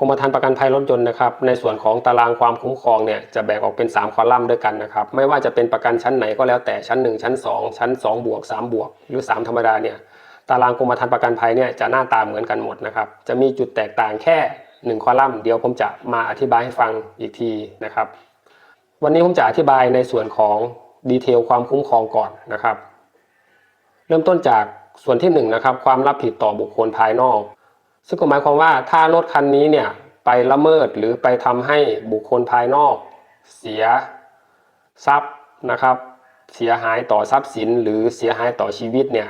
กรมธรรม์ประกันภัยรถยนต์นะครับในส่วนของตารางความคุ้มครองเนี่ยจะแบ่งออกเป็น 3 คอลัมน์ด้วยกันนะครับไม่ว่าจะเป็นประกันชั้นไหนก็แล้วแต่ชั้น 1 ชั้น 2 ชั้น2บวก3บวกหรือ 3 ธรรมดาเนี่ยตารางกรมธรรม์ประกันภัยเนี่ยจะหน้าตาเหมือนกันหมดนะครับจะมีจุดแตกต่างแค่ 1 คอลัมน์เดี๋ยวผมจะมาอธิบายให้ฟังอีกทีนะครับวันนี้ผมจะอธิบายในส่วนของดีเทลความคุ้มครองก่อนนะครับ เริ่มต้นจากส่วนที่1นงนะครับความรับผิดต่อบุคคลภายนอก ซึ่งก็หมายความว่าถ้ารถคันนี้เนี่ยไปละเมิดหรือไปทำให้บุคคลภายนอก เสียทรัพย์นะครับ เสียหายต่อทรัพย์สินหรือเสียหายต่อชีวิตเนี่ย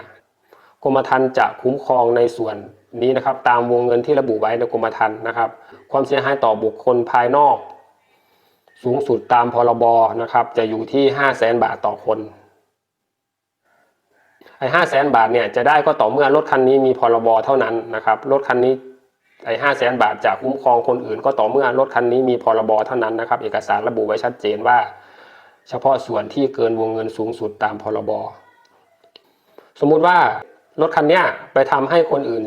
กรมธรรม์จะคุ้มครองในส่วนนี้นะครับ ตามวงเงินที่ระบุไว้ในกรมธรรม์นะครับ ความเสียหายต่อบุคคลภายนอก สูงสุดตามพรบนะครับ จะอยู่ที่ 5 0 0แสนบาทต่อคน ไอ้ห้าแสนบาทเนี่ยจะได้ก็ต่อเมื่อรถคันนี้มีพรบเท่านั้นนะครับรถคันนี้ไอ้ห้าแสนบาทจะคุ้มครองคนอื่น ก็ต่อเมื่อรถคันนี้มีพรบเท่านั้นนะครับเอกสารระบุไว้ชัดเจนว่า เฉพาะส่วนที่เกินวงเงินสูงสุดตามพรบสมมุติว่ารถคันนี้ไปทำให้คนอื่น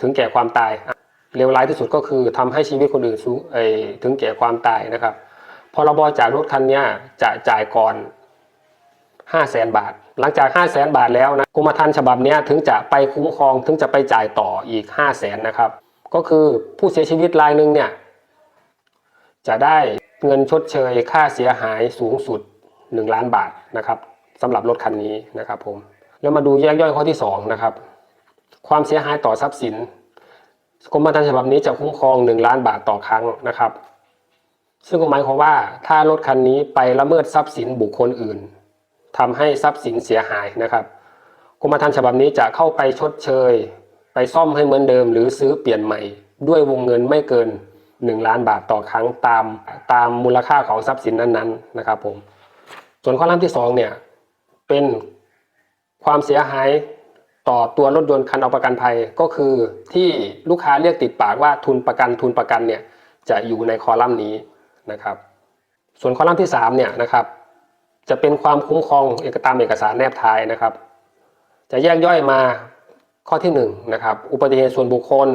ถึงแก่ความตายเลวร้ายที่สุดก็คือทำให้ชีวิตคนอื่นสูงเอถึงแก่ความตายนะครับพรบจากรถคันนี้จะจ่ายก่อน 5 0 0แสนบาท หลังจาก 5 0 0แสนบาทแล้วนะกรมธรรม์ฉบับนี้ถึงจะไปคุ้มครองถึงจะไปจ่ายต่ออีก 5 0 0แสนนะครับ ก็คือผู้เสียชีวิตรายหนึ่งเนี่ยจะได้เงินชดเชยค่าเสียหายสูงสุด 1 ล้านบาทนะครับสำหรับรถคันนี้นะครับผมแล้วมาดูแยกย่อยข้อที่2นะครับความเสียหายต่อทรัพย์สินกรมธรรม์ฉบับนี้จะคุ้มครอง 1 ล้านบาทต่อครั้งนะครับ ซึ่งก็หมายความว่าถ้ารถคันนี้ไปละเมิดทรัพย์สินบุคคลอื่น ทำให้ทรัพย์สินเสียหายนะครับกรมธรรม์ฉบับนี้จะเข้าไปชดเชย ไปซ่อมให้เหมือนเดิม หรือซื้อเปลี่ยนใหม่ ด้วยวงเงินไม่เกิน 1 ล้านบาทต่อครั้งตามตามมูลค่าของทรัพย์สินนั้นๆนะครับผมส่วนข้อลัมที่2เนี่ยเป็นความเสียหายต่อตัวรถยนต์คันเอาประกันภัยก็คือที่ลูกค้าเรียกติดปากว่าทุนประกันทุนประกันเนี่ยจะอยู่ในคอลัมน์นี้นะครับ ส่วนคอลัมน์ที่3เนี่ยนะครับ จะเป็นความคุ้มครองเอกตามเอกสารแนบท้ายนะครับ จะแยกย่อยมาข้อที่1นนะครับอุบัติเหตุส่วนบุคคล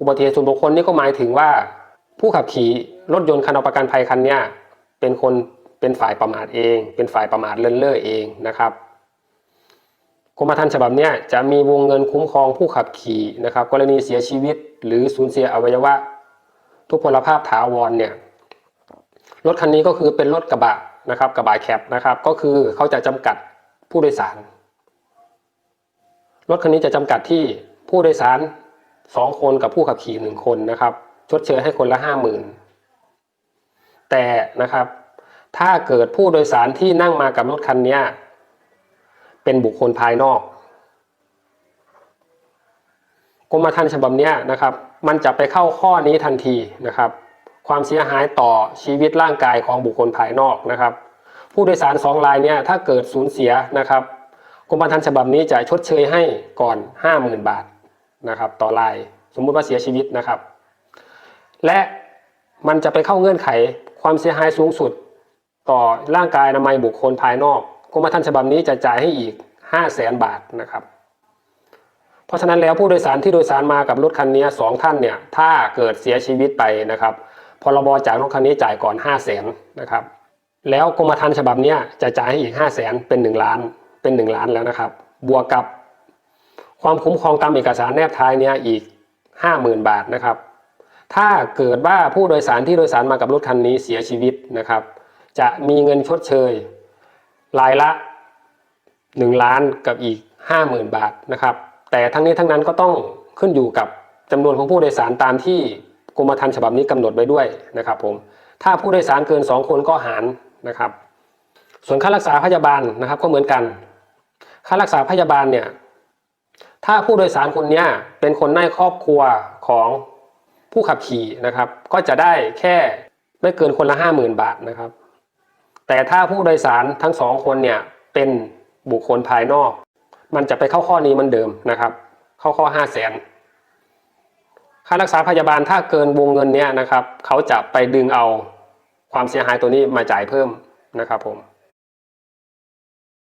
อุบัติเหตุส่วนบุคคลนี่ก็หมายถึงว่า ผู้ขับขี่รถยนต์คันเอาประกันภัยคันนี้เป็นคนเป็นฝ่ายประมาทเอง เป็นฝ่ายประมาทเลินเล่อเองนะครับกรมธรรม์ฉบับนี้จะมีวงเงินคุ้มครองผู้ขับขี่นะครับ กรณีเสียชีวิต หรือสูญเสียอวัยวะ ทุพพลภาพถาวรเนี่ยรถคันนี้ก็คือเป็นรถกระบะ นะครับกระบะแคปนะครับก็คือเขาจะจำกัดผู้โดยสาร รถคันนี้จะจำกัดที่ผู้โดยสารสองคนกับผู้ขับขี่หนึ่งคนนะครับ ชดเชยให้คนละห้าหมื่นแต่นะครับถ้าเกิดผู้โดยสารที่นั่งมากับรถคันนี้เป็นบุคคลภายนอกกรมธรรม์ฉบับนี้นะครับ มันจะไปเข้าข้อนี้ทันทีนะครับ ความเสียหายต่อชีวิตร่างกายของบุคคลภายนอกนะครับ ผู้โดยสารสองรายเนี่ยถ้าเกิดสูญเสียนะครับกรมธรรม์ฉบับนี้จะชดเชยให้ก่อน 50,000 บาทนะครับ ต่อรายสมมุติว่าเสียชีวิตนะครับ และมันจะไปเข้าเงื่อนไขความเสียหายสูงสุด ต่อร่างกายอนามัยบุคคลภายนอกกรมธรรม์ฉบับนี้จะจ่ายให้อีก 5 0 0แสนบาทนะครับ เพราะฉะนั้นแล้วผู้โดยสารที่โดยสารมากับรถคันนี้สองท่านเนี่ยถ้าเกิดเสียชีวิตไปนะครับ พรบจากรถคันนี้จ่ายก่อน 5 0 0แสนนะครับแล้วกรมธรรม์ฉบับนี้จะจ่ายให้อีก 5 0 0แสนเป็น 1 ล้านเป็น 1 ล้านแล้วนะครับ บวกกับความคุ้มครองตามเอกสารแนบท้ายเนี่ยอีก 50,000 บาทนะครับ ถ้าเกิดว่าผู้โดยสารที่โดยสารมากับรถคันนี้เสียชีวิตนะครับ จะมีเงินชดเชยรายละ 1 ล้านกับอีก 50,000 บาทนะครับ แต่ทั้งนี้ทั้งนั้นก็ต้องขึ้นอยู่กับจำนวนของผู้โดยสารตามที่ กรมธรรม์ฉบับนี้กำหนดไว้ด้วยนะครับผมถ้าผู้โดยสารเกิน 2 คนก็หารนะครับ ส่วนค่ารักษาพยาบาลนะครับก็เหมือนกัน ค่ารักษาพยาบาลเนี่ยถ้าผู้โดยสารคนนี้เป็นคนในครอบครัวของผู้ขับขี่นะครับ ก็จะได้แค่ไม่เกินคนละห้าหมื่นบาทนะครับ แต่ถ้าผู้โดยสารทั้งสองคนเนี่ยเป็นบุคคลภายนอก มันจะไปเข้าข้อนี้มันเดิมนะครับ เข้าข้อห้าแสน ค่ารักษาพยาบาลถ้าเกินวงเงินเนี้ยนะครับเขาจะไปดึงเอาความเสียหายตัวนี้มาจ่ายเพิ่มนะครับผม